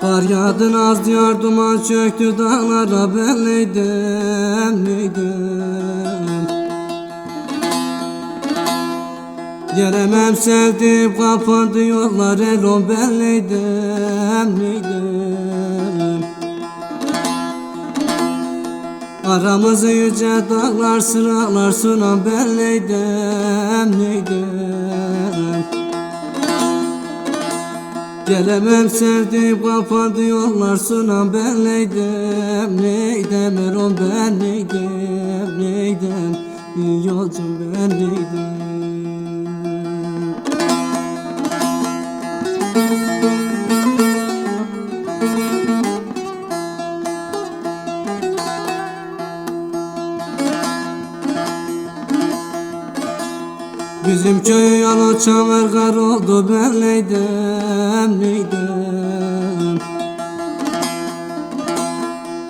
Kar yağdı naz diyar duman çöktü dağlara ben neydim neydim Gelemem sevdim kapandı yollar elon ben neydim neydim? Aramızı yüce dağlar sıralar sunan ben neydim neydim? Gelemem sevdim kapandı yollar sunan ben neydim Neydim? Erol ben neydim Neydim? Yolcu ben neydim Bizim köy yolu çamer kar oldu ben neydim neydim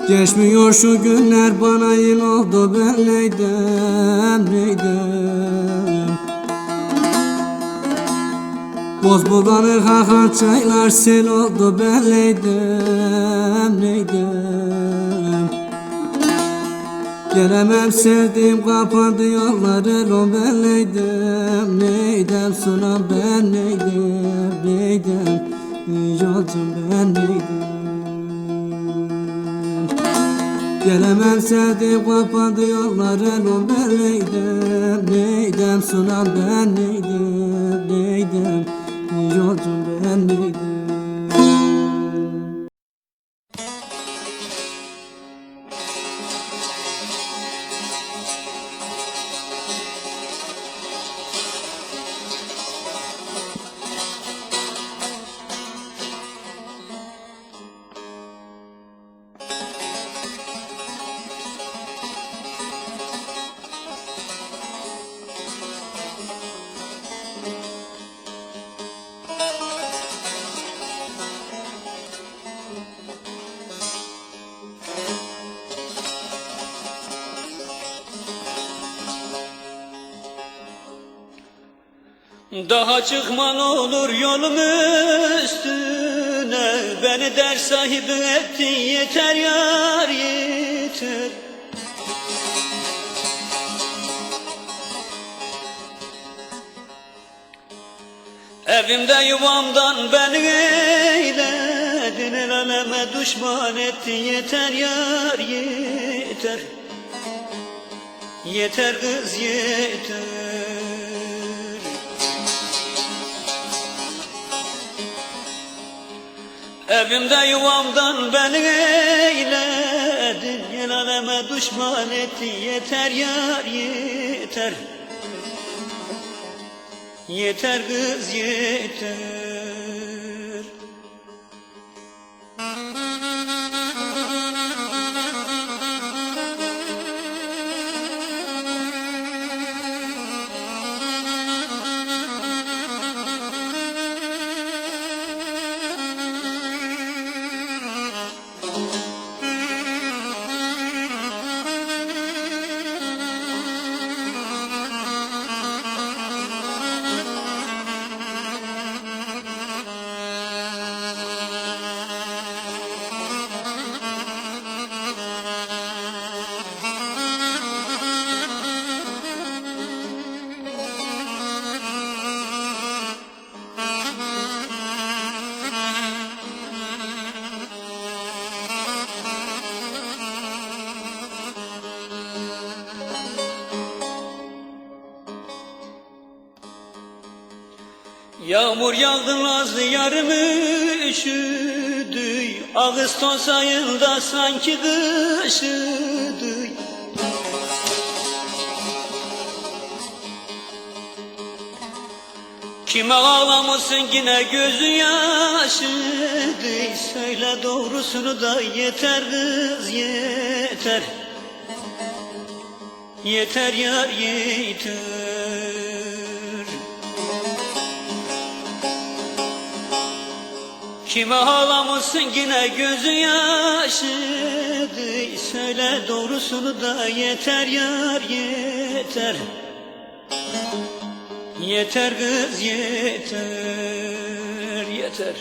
Geçmiyor şu günler bana yıl oldu ben neydim neydim Boz bulanık akan çaylar sel oldu ben neydim neydim Gelemem sevdim kapandı yollar elon ben neydim Neydim sunan ben neydim Neydim yolcum ben neydim? Gelemem sevdim kapandı yollar elon ben neydim Neydim sunan ben neydim Neydim? Yolcum ben neydim Daha çıkman olur yolum üstüne. Beni der sahibi ettin yeter yar yeter. Evimde yuvamdan beni eyledin. El aleme düşman ettin yeter yar yeter. Yeter kız yeter Evimde yuvamdan beni eyledin. El aleme düşman ettin yeter yar yeter. Yeter kız yeter Yağmur yağdı nazlı yarımı üşüdü. Ağustos ayında sanki kışıdı. Kime ağlamışsın yine gözü yaşıdı. Söyle doğrusunu da yeter kız yeter. Yeter yar yeter Kime ağlamışsın? Yine gözü yaşıdı Söyle doğrusunu da yeter yar yeter. Yeter kız yeter yeter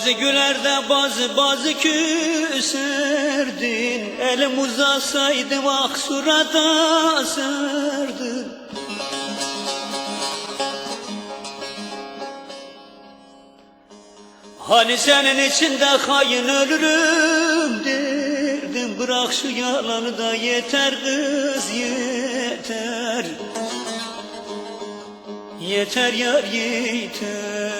Bazı gülerde bazı bazı küserdin Elim uzasaydı ah surata asardın Hani senin içinde hain ölürüm derdim. Bırak şu yalanı da yeter kız yeter. Yeter yar yeter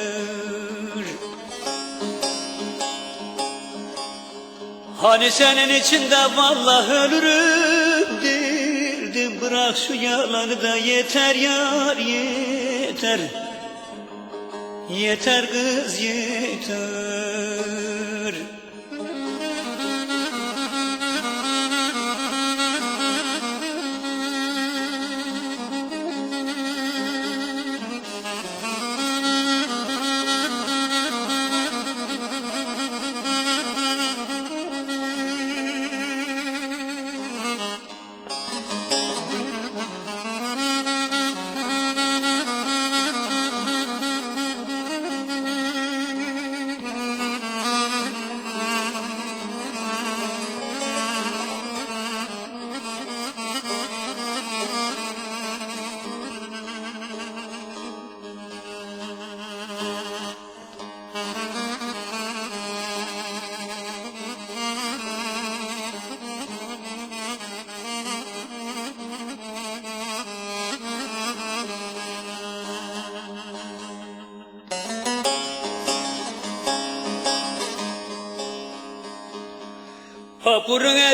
Hani senin içinde vallahi ölürüm derdim. Bırak şu yalanı da yeter yar yeter. Yeter kız yeter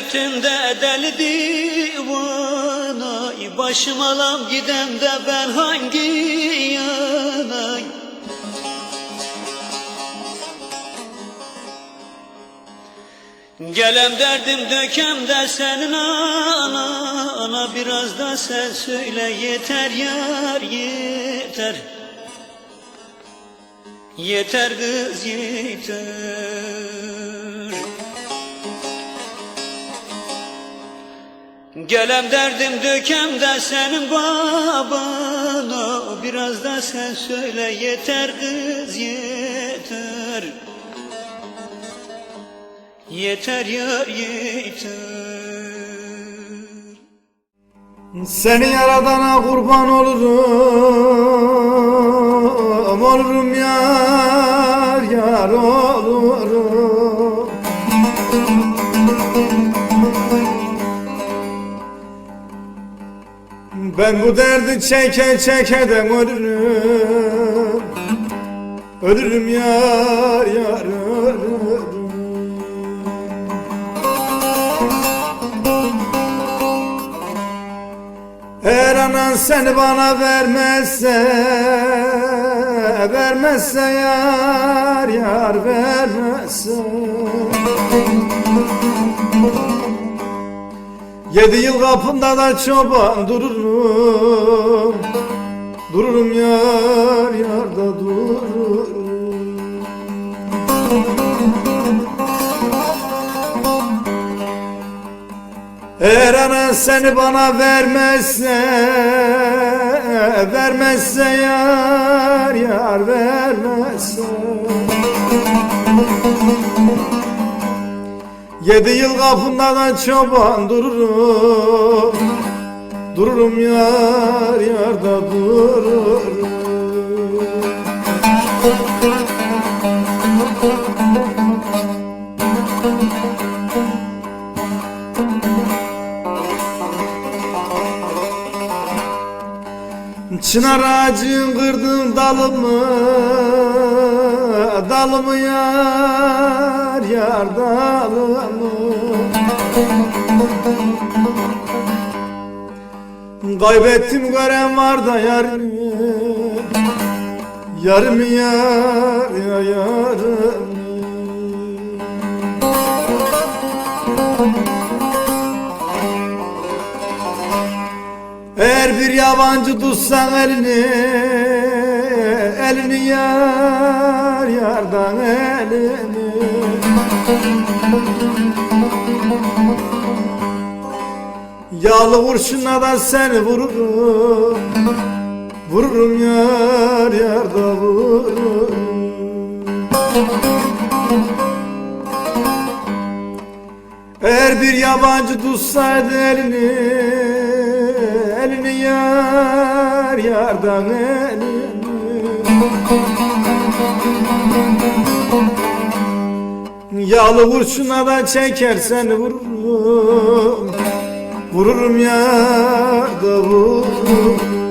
Hapurun etinde deli divanay Başım alam gidem de ben hangi yanay? Gelem derdim dökem de senin ana Ana biraz da sen söyle yeter yar yeter. Yeter kız yeter Gelem derdim dökem de senin babana Biraz da sen söyle yeter kız yeter. Yeter yar yeter. Seni yaradana kurban olurum Olurum yar yar olurum Ben bu derdi çeke çeke de ölürüm. Ölürüm yar yar ölürüm. Eğer anan seni bana vermezse Vermezse yar yar vermezse Yedi yıl kapında da çoban dururum. Dururum yar yar da dururum. Eğer anan seni bana vermezse Vermezse yar yar vermezse Yedi yıl kapında da çoban dururum. Dururum yar yarda dururum. Çınar ağacın kırdın dalımı Dalımı yar yar dalımı Kaybettim gören var da yarımı Yarımı yar ya yarımı Eğer bir yabancı tutsan elini Elini yar yardan elini Yağlı kurşunla da seni vururum. Vururum yar yarda vururum. Eğer bir yabancı tutsaydı elini Elini yar yardan elini Yağlı kurşuna da çekersen vururum. Vururum yar da vururum